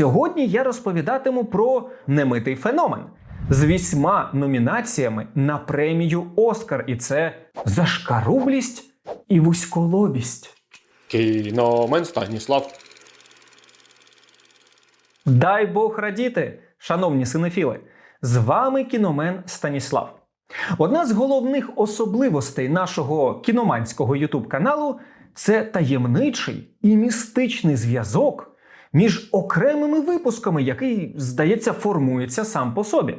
Сьогодні я розповідатиму про немитий феномен з вісьма номінаціями на премію Оскар, і це зашкарублість і вузьколобість. Кіномен Станіслав. Дай Бог радіти, шановні синефіли! З вами кіномен Станіслав. Одна з головних особливостей нашого кіноманського ютуб каналу це таємничий і містичний зв'язок між окремими випусками, який, здається, формується сам по собі.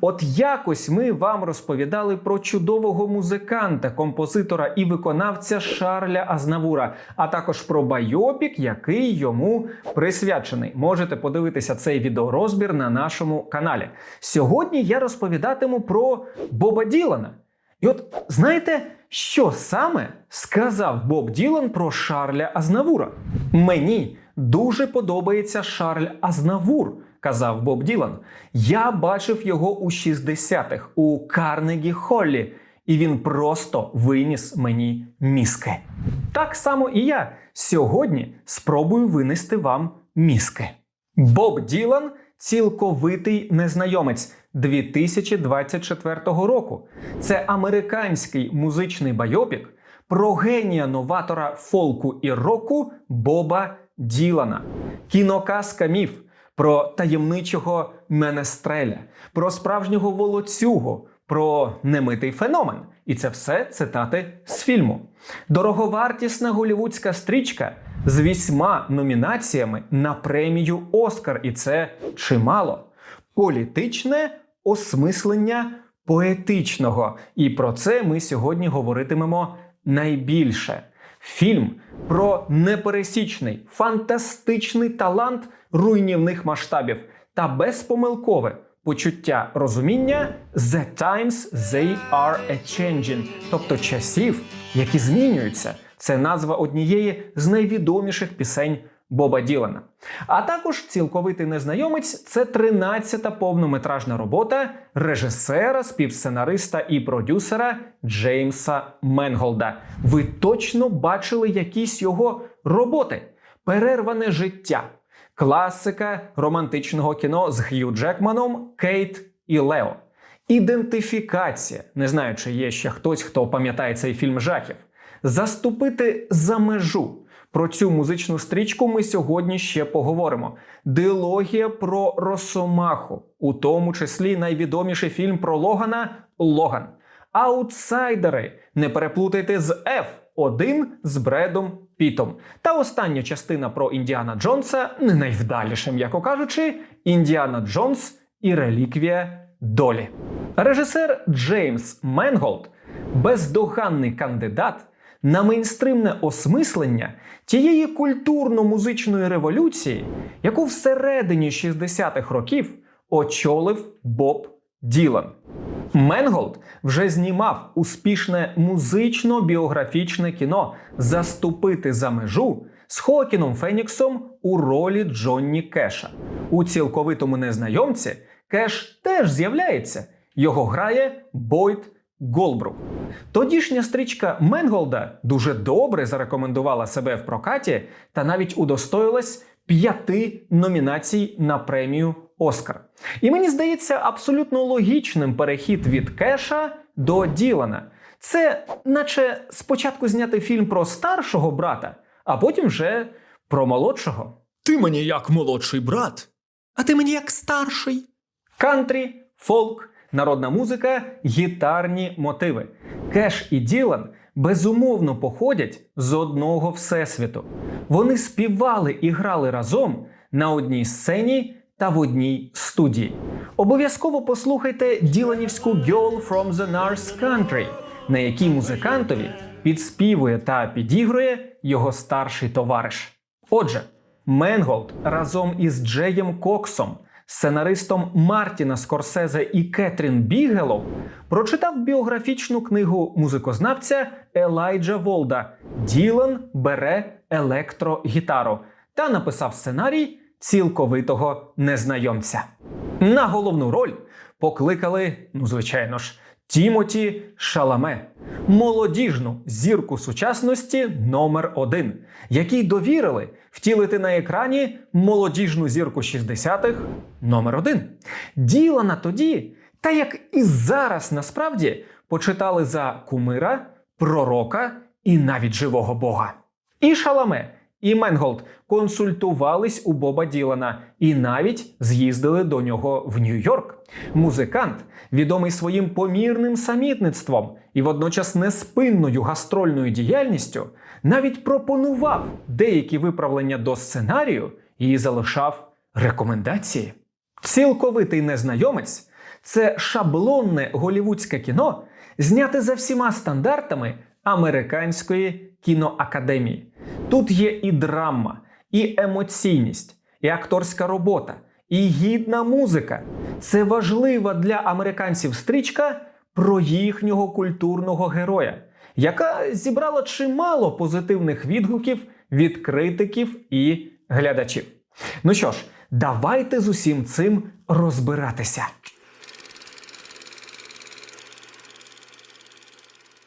От якось ми вам розповідали про чудового музиканта, композитора і виконавця Шарля Азнавура, а також про байопік, який йому присвячений. Можете подивитися цей відеорозбір на нашому каналі. Сьогодні я розповідатиму про Боба Ділана. І от знаєте, що саме сказав Боб Ділан про Шарля Азнавура? Мені дуже подобається Шарль Азнавур, казав Боб Ділан. Я бачив його у 60-х у Карнегі Холлі, і він просто виніс мені мізки. Так само і я сьогодні спробую винести вам мізки. Боб Ділан цілковитий незнайомець 2024 року. Це американський музичний байопік про генія новатора фолку і року Боба Ділана, кіноказка міф про таємничого менестреля, про справжнього волоцюгу, про немитий феномен. І це все цитати з фільму. Дороговартісна голівудська стрічка з вісьма номінаціями на премію Оскар. І це чимало. Політичне осмислення поетичного. І про це ми сьогодні говоритимемо найбільше. Фільм про непересічний, фантастичний талант руйнівних масштабів та безпомилкове почуття розуміння «The times they are a-changing», тобто часів, які змінюються. Це назва однієї з найвідоміших пісень Боба Ділана. А також цілковитий незнайомець це 13-та повнометражна робота режисера, співсценариста і продюсера Джеймса Менголда. Ви точно бачили якісь його роботи? Перерване життя, класика романтичного кіно з Г'ю Джекманом, Кейт і Лео. Ідентифікація. Не знаю, чи є ще хтось, хто пам'ятає цей фільм жахів. Заступити за межу. Про цю музичну стрічку ми сьогодні ще поговоримо. Дилогія про Росомаху, у тому числі найвідоміший фільм про Логана Логан. Аутсайдери. Не переплутайте з F1 з Бредом Пітом. Та остання частина про Індіана Джонса, не найвдалішим, яко кажучи, Індіана Джонс і реліквія долі. Режисер Джеймс Менголд бездоганний кандидат на мейнстримне осмислення тієї культурно-музичної революції, яку всередині 60-х років очолив Боб Ділан. Менголд вже знімав успішне музично-біографічне кіно Заступити за межу з Хоакіном Феніксом у ролі Джонні Кеша. У цілковитому незнайомці Кеш теж з'являється. Його грає Бойд Голбрук. Тодішня стрічка Менголда дуже добре зарекомендувала себе в прокаті та навіть удостоїлась п'яти номінацій на премію Оскар. І мені здається абсолютно логічним перехід від Кеша до Ділана. Це, наче спочатку зняти фільм про старшого брата, а потім вже про молодшого. Ти мені як молодший брат, а ти мені як старший. Кантрі, фолк, народна музика, гітарні мотиви. Кеш і Ділан безумовно походять з одного всесвіту. Вони співали і грали разом на одній сцені та в одній студії. Обов'язково послухайте Діланівську «Girl from the North Country», на якій музикантові підспівує та підігрує його старший товариш. Отже, Менголд разом із Джеєм Коксом сценаристом Мартіна Скорсезе і Кетрін Бігелоу прочитав біографічну книгу музикознавця Елайджа Волда Ділан бере електрогітару та написав сценарій цілковитого незнайомця. На головну роль покликали, ну звичайно ж, Тімоті Шаламе, молодіжну зірку сучасності номер 1 якій довірили втілити на екрані молодіжну зірку 60-х номер 1 Ділана тоді, та як і зараз насправді, почитали за кумира, пророка і навіть живого Бога. І Шаламе, і Менголд консультувались у Боба Ділана і навіть з'їздили до нього в Нью-Йорк. Музикант, відомий своїм помірним самітництвом і водночас неспинною гастрольною діяльністю, навіть пропонував деякі виправлення до сценарію і залишав рекомендації. Цілковитий незнайомець це шаблонне голівудське кіно, зняте за всіма стандартами американської кіноакадемії. Тут є і драма, і емоційність, і акторська робота, і гідна музика. Це важлива для американців стрічка про їхнього культурного героя, яка зібрала чимало позитивних відгуків від критиків і глядачів. Ну що ж, давайте з усім цим розбиратися.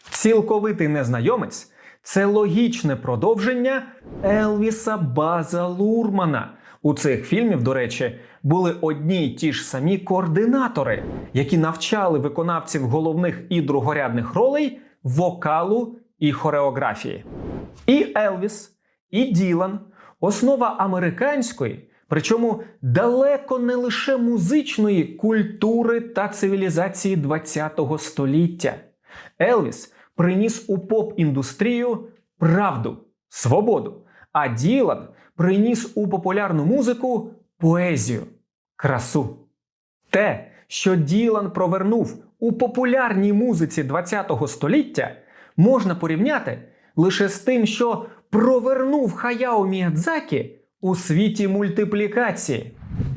Цілковитий незнайомець це логічне продовження Елвіса База Лурмана. У цих фільмів, до речі, були одні й ті ж самі координатори, які навчали виконавців головних і другорядних ролей вокалу і хореографії. І Елвіс, і Ділан основа американської, причому далеко не лише музичної культури та цивілізації ХХ століття. Елвіс приніс у поп-індустрію правду, свободу, а Ділан приніс у популярну музику поезію, красу. Те, що Ділан провернув у популярній музиці ХХ століття, можна порівняти лише з тим, що провернув Хаяо Міядзакі у світі мультиплікації.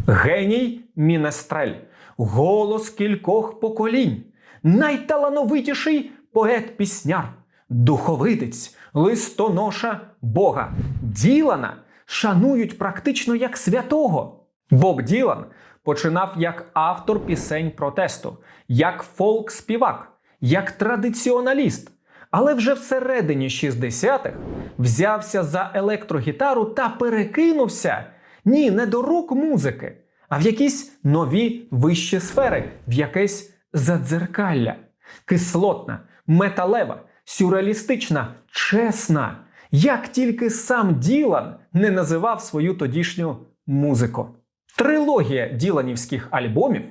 Геній Мінестрель, голос кількох поколінь, найталановитіший поет-пісняр, духовидець, листоноша Бога. Ділана шанують практично як святого. Боб Ділан починав як автор пісень протесту, як фолк-співак, як традиціоналіст. Але вже всередині 60-х взявся за електрогітару та перекинувся ні, не до рук музики, а в якісь нові вищі сфери, в якесь задзеркалля, кислотна, металева, сюрреалістична, чесна. Як тільки сам Ділан не називав свою тодішню музику. Трилогія діланівських альбомів,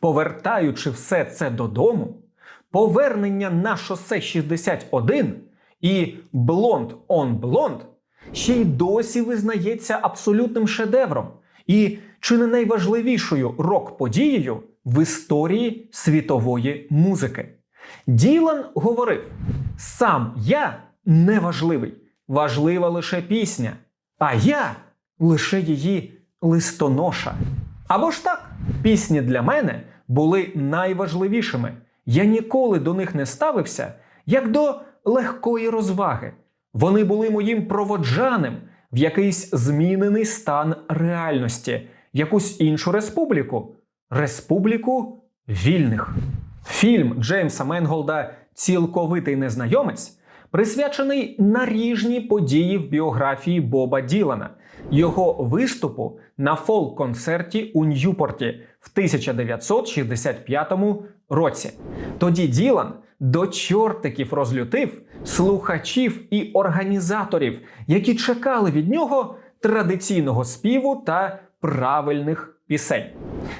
повертаючи все це додому, повернення на шосе 61 і Блонд он Блонд ще й досі визнається абсолютним шедевром і чи не найважливішою рок-подією в історії світової музики. Ділан говорив: сам я не важливий, важлива лише пісня, а я лише її листоноша. Або ж так, пісні для мене були найважливішими. Я ніколи до них не ставився як до легкої розваги. Вони були моїм проводжаним в якийсь змінений стан реальності, якусь іншу республіку республіку вільних. Фільм Джеймса Менголда Цілковитий незнайомець присвячений наріжній події в біографії Боба Ділана, його виступу на фолк-концерті у Ньюпорті в 1965 році. Тоді Ділан до чортиків розлютив слухачів і організаторів, які чекали від нього традиційного співу та правильних пісень.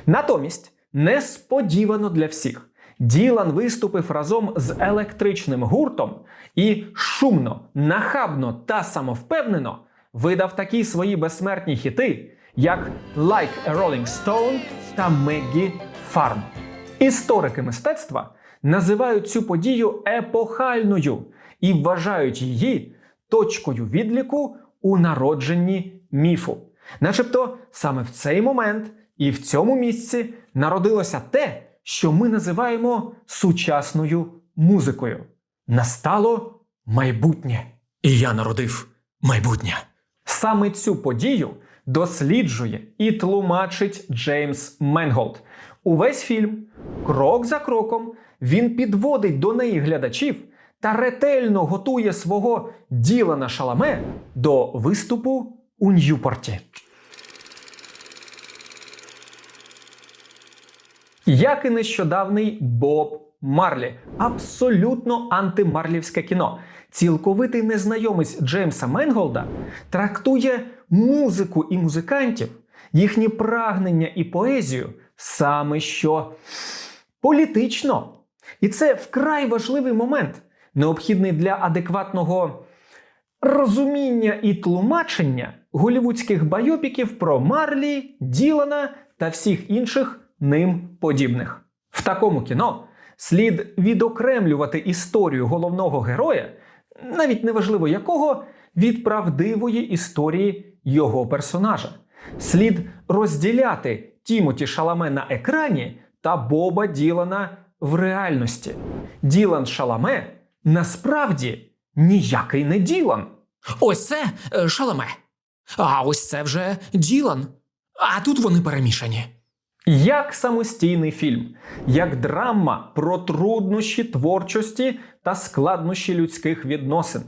Натомість, несподівано для всіх, Ділан виступив разом з електричним гуртом і шумно, нахабно та самовпевнено видав такі свої безсмертні хіти, як Like a Rolling Stone та Меггі Фарм. Історики мистецтва називають цю подію епохальною і вважають її точкою відліку у народженні міфу. Начебто саме в цей момент і в цьому місці народилося те, що ми називаємо сучасною музикою. Настало майбутнє. І я народив майбутнє. Саме цю подію досліджує і тлумачить Джеймс Менголд. Увесь фільм Крок за кроком він підводить до неї глядачів та ретельно готує свого Ділана Шаламе до виступу у Ньюпорті. Як і нещодавний Боб Марлі, абсолютно антимарлівське кіно. Цілковитий незнайомець Джеймса Менголда трактує музику і музикантів, їхні прагнення і поезію саме що політично. І це вкрай важливий момент, необхідний для адекватного розуміння і тлумачення голівудських байопіків про Марлі, Ділана та всіх інших ним подібних. В такому кіно слід відокремлювати історію головного героя, навіть неважливо якого, від правдивої історії його персонажа. Слід розділяти Тімоті Шаламе на екрані та Боба Ділана в реальності. Ділан Шаламе насправді ніякий не Ділан. Ось це е, шаламе. А ось це вже Ділан. А тут вони перемішані. Як самостійний фільм, як драма про труднощі творчості та складнощі людських відносин,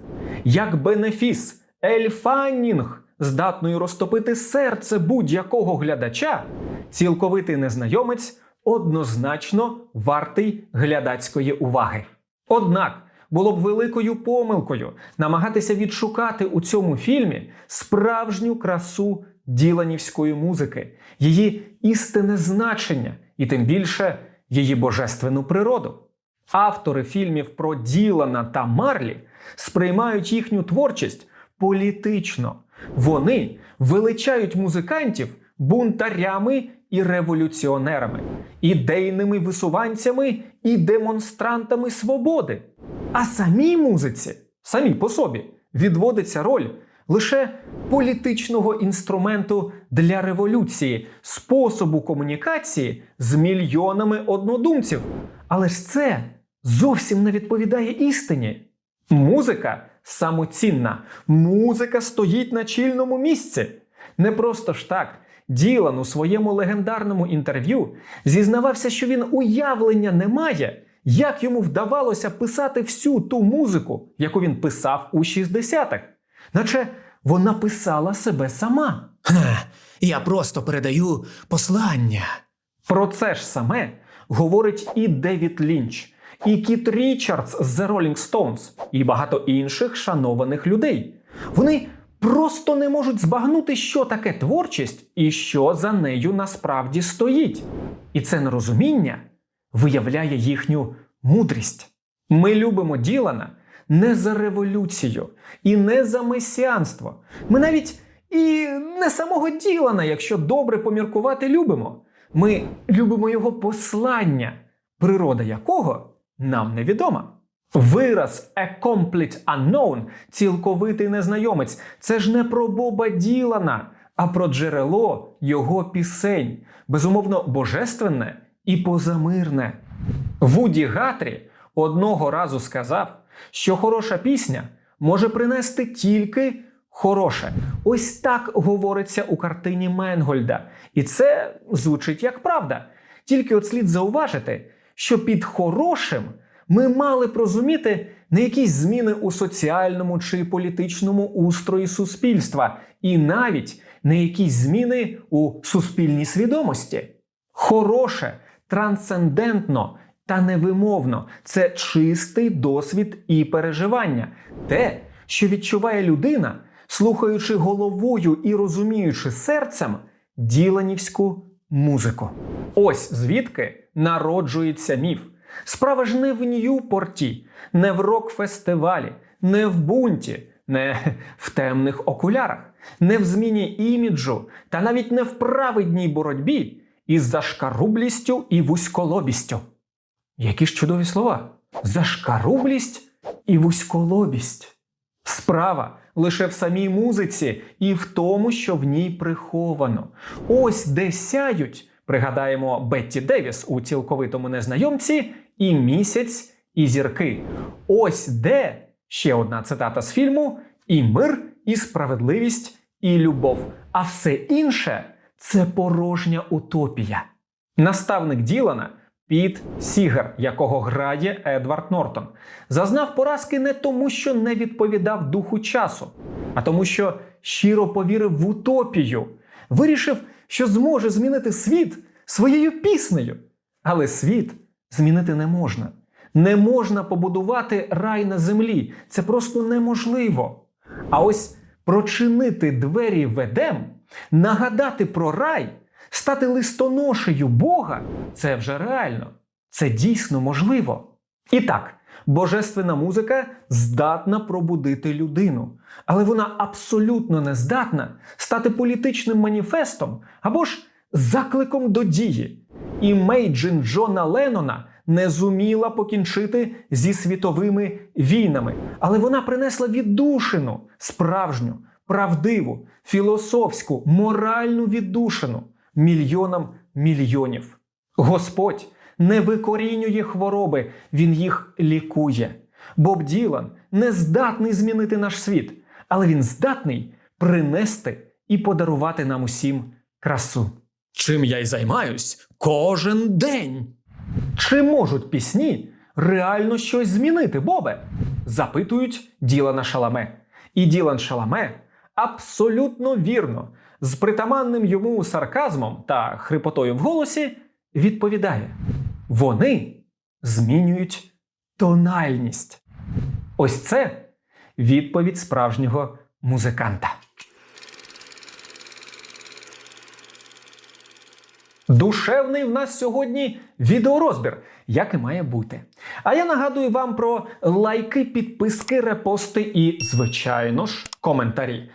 як бенефіс, Ель Фаннінг, здатної розтопити серце будь-якого глядача, цілковитий незнайомець однозначно вартий глядацької уваги. Однак було б великою помилкою намагатися відшукати у цьому фільмі справжню красу діланівської музики, її істинне значення і тим більше її божественну природу. Автори фільмів про Ділана та Марлі сприймають їхню творчість політично. Вони величають музикантів бунтарями і революціонерами, ідейними висуванцями і демонстрантами свободи. А самій музиці, самій по собі, відводиться роль лише політичного інструменту для революції, способу комунікації з мільйонами однодумців. Але ж це зовсім не відповідає істині. Музика самоцінна, музика стоїть на чільному місці. Не просто ж так. Ділан у своєму легендарному інтерв'ю зізнавався, що він уявлення не має, як йому вдавалося писати всю ту музику, яку він писав у 60-х. Наче вона писала себе сама. Ха, я просто передаю послання. Про це ж саме говорить і Девід Лінч, і Кіт Річардс з The Rolling Stones, і багато інших шанованих людей. Вони просто не можуть збагнути, що таке творчість і що за нею насправді стоїть. І це нерозуміння виявляє їхню мудрість. Ми любимо Ділана не за революцію і не за месіанство. Ми навіть і не самого Ділана, якщо добре поміркувати, любимо. Ми любимо його послання, природа якого нам невідома. Вираз «a complete unknown» – цілковитий незнайомець. Це ж не про Боба Ділана, а про джерело його пісень, безумовно божественне і позамирне. Вуді Гатрі одного разу сказав, що хороша пісня може принести тільки хороше. Ось так говориться у картині Менгольда. І це звучить як правда. Тільки от слід зауважити, що під хорошим ми мали б розуміти не якісь зміни у соціальному чи політичному устрої суспільства, і навіть не якісь зміни у суспільній свідомості. Хороше, трансцендентно та невимовно це чистий досвід і переживання, те, що відчуває людина, слухаючи головою і розуміючи серцем діланівську музику. Ось звідки народжується міф. Справа ж не в Ньюпорті, не в рок-фестивалі, не в бунті, не в темних окулярах, не в зміні іміджу, та навіть не в праведній боротьбі із зашкарублістю і вузьколобістю. Які ж чудові слова! Зашкарублість і вузьколобість. Справа лише в самій музиці і в тому, що в ній приховано. Ось де сяють, пригадаємо Бетті Девіс у цілковитому незнайомці, і місяць, і зірки. Ось де ще одна цитата з фільму: і мир, і справедливість, і любов. А все інше це порожня утопія. Наставник Ділана Піт Сігер, якого грає Едвард Нортон, зазнав поразки не тому, що не відповідав духу часу, а тому, що щиро повірив в утопію, вирішив, що зможе змінити світ своєю піснею. Але світ змінити не можна. Не можна побудувати рай на землі. Це просто неможливо. А ось прочинити двері в Едем, нагадати про рай, стати листоношею Бога це вже реально. Це дійсно можливо. І так, божественна музика здатна пробудити людину, але вона абсолютно не здатна стати політичним маніфестом або ж закликом до дії. Імейджин Джона Леннона не зуміла покінчити зі світовими війнами, але вона принесла віддушину, справжню, правдиву, філософську, моральну віддушину мільйонам мільйонів. Господь не викорінює хвороби, він їх лікує. Боб Ділан не здатний змінити наш світ, але він здатний принести і подарувати нам усім красу. Чим я й займаюсь кожен день. Чи можуть пісні реально щось змінити, Бобе? Запитують Ділана Шаламе. І Ділан Шаламе абсолютно вірно, з притаманним йому сарказмом та хрипотою в голосі відповідає: вони змінюють тональність. Ось це відповідь справжнього музиканта. Душевний в нас сьогодні відеорозбір, як і має бути. А я нагадую вам про лайки, підписки, репости і, звичайно ж, коментарі.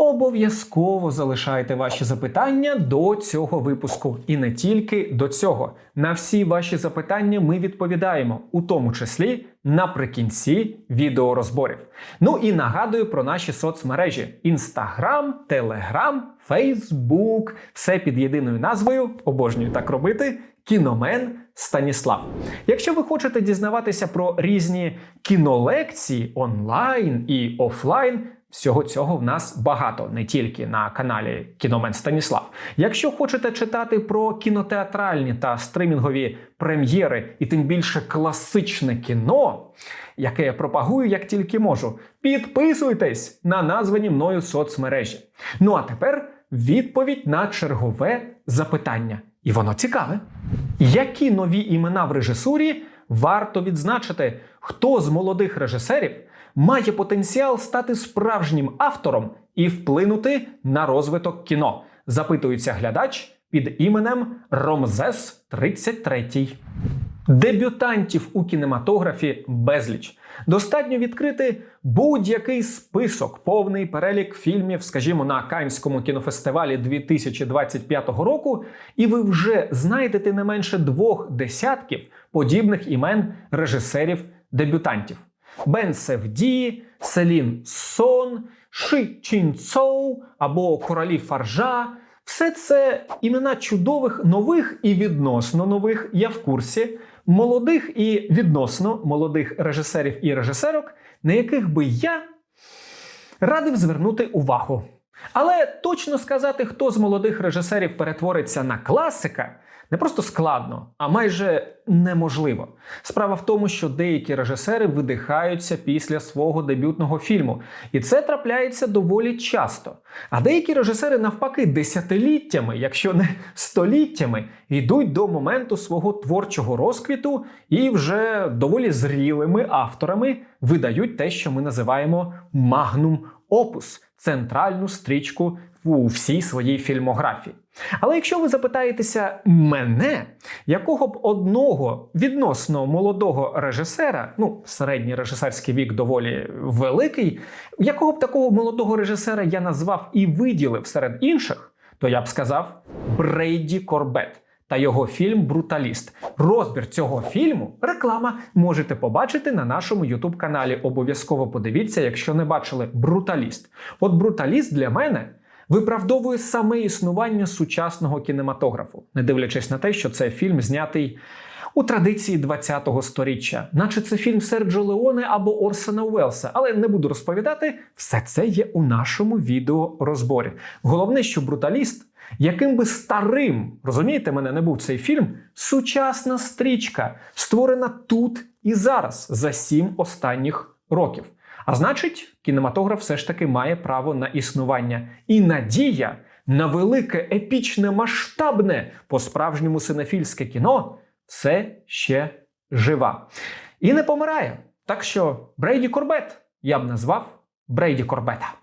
Обов'язково залишайте ваші запитання до цього випуску. І не тільки до цього. На всі ваші запитання ми відповідаємо, у тому числі наприкінці відеорозборів. Ну і нагадую про наші соцмережі: Instagram, Telegram, Facebook. Все під єдиною назвою. Обожнюю так робити. Кіномен Станіслав. Якщо ви хочете дізнаватися про різні кінолекції онлайн і офлайн, всього цього в нас багато, не тільки на каналі Кіномен Станіслав. Якщо хочете читати про кінотеатральні та стримінгові прем'єри, і тим більше класичне кіно, яке я пропагую як тільки можу, підписуйтесь на названі мною соцмережі. Ну а тепер відповідь на чергове запитання. І воно цікаве. Які нові імена в режисурі варто відзначити, хто з молодих режисерів має потенціал стати справжнім автором і вплинути на розвиток кіно? Запитується глядач під іменем Ромзес 33. Дебютантів у кінематографі безліч. Достатньо відкрити будь-який список, повний перелік фільмів, скажімо, на Канському кінофестивалі 2025 року, і ви вже знайдете не менше двох десятків подібних імен режисерів-дебютантів: Бен Севді, Селін Сон, Ши Чін Цоу або Королі Фаржа. Все це імена чудових нових і відносно нових, я в курсі, молодих і відносно молодих режисерів і режисерок, на яких би я радив звернути увагу. Але точно сказати, хто з молодих режисерів перетвориться на класика, не просто складно, а майже неможливо. Справа в тому, що деякі режисери видихаються після свого дебютного фільму, і це трапляється доволі часто. А деякі режисери, навпаки, десятиліттями, якщо не століттями, йдуть до моменту свого творчого розквіту і вже доволі зрілими авторами видають те, що ми називаємо магнум опус центральну стрічку у всій своїй фільмографії. Але якщо ви запитаєтеся мене, якого б одного відносно молодого режисера, ну середній режисерський вік доволі великий, якого б такого молодого режисера я назвав і виділив серед інших, то я б сказав Брейді Корбет. Та його фільм Бруталіст. Розбір цього фільму, реклама можете побачити на нашому youtube каналі. Обов'язково подивіться, якщо не бачили Бруталіст. От Бруталіст для мене виправдовує саме існування сучасного кінематографу, не дивлячись на те, що це фільм знятий у традиції 20-го сторіччя, наче це фільм Серджо Леоне або Орсена Уелса. Але не буду розповідати, все це є у нашому відеорозборі. Головне, що бруталіст Яким би старим, розумієте, мене не був цей фільм, сучасна стрічка, створена тут і зараз за сім останніх років. А значить, кінематограф все ж таки має право на існування і надія на велике, епічне, масштабне, по-справжньому синефільське кіно все ще жива. І не помирає. Так що Брейді Корбет я б назвав Брейді Корбета.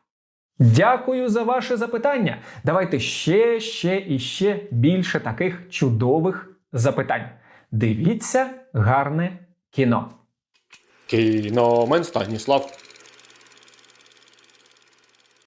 Дякую за ваше запитання. Давайте ще, ще і ще більше таких чудових запитань. Дивіться гарне кіно. Кіномен Станіслав.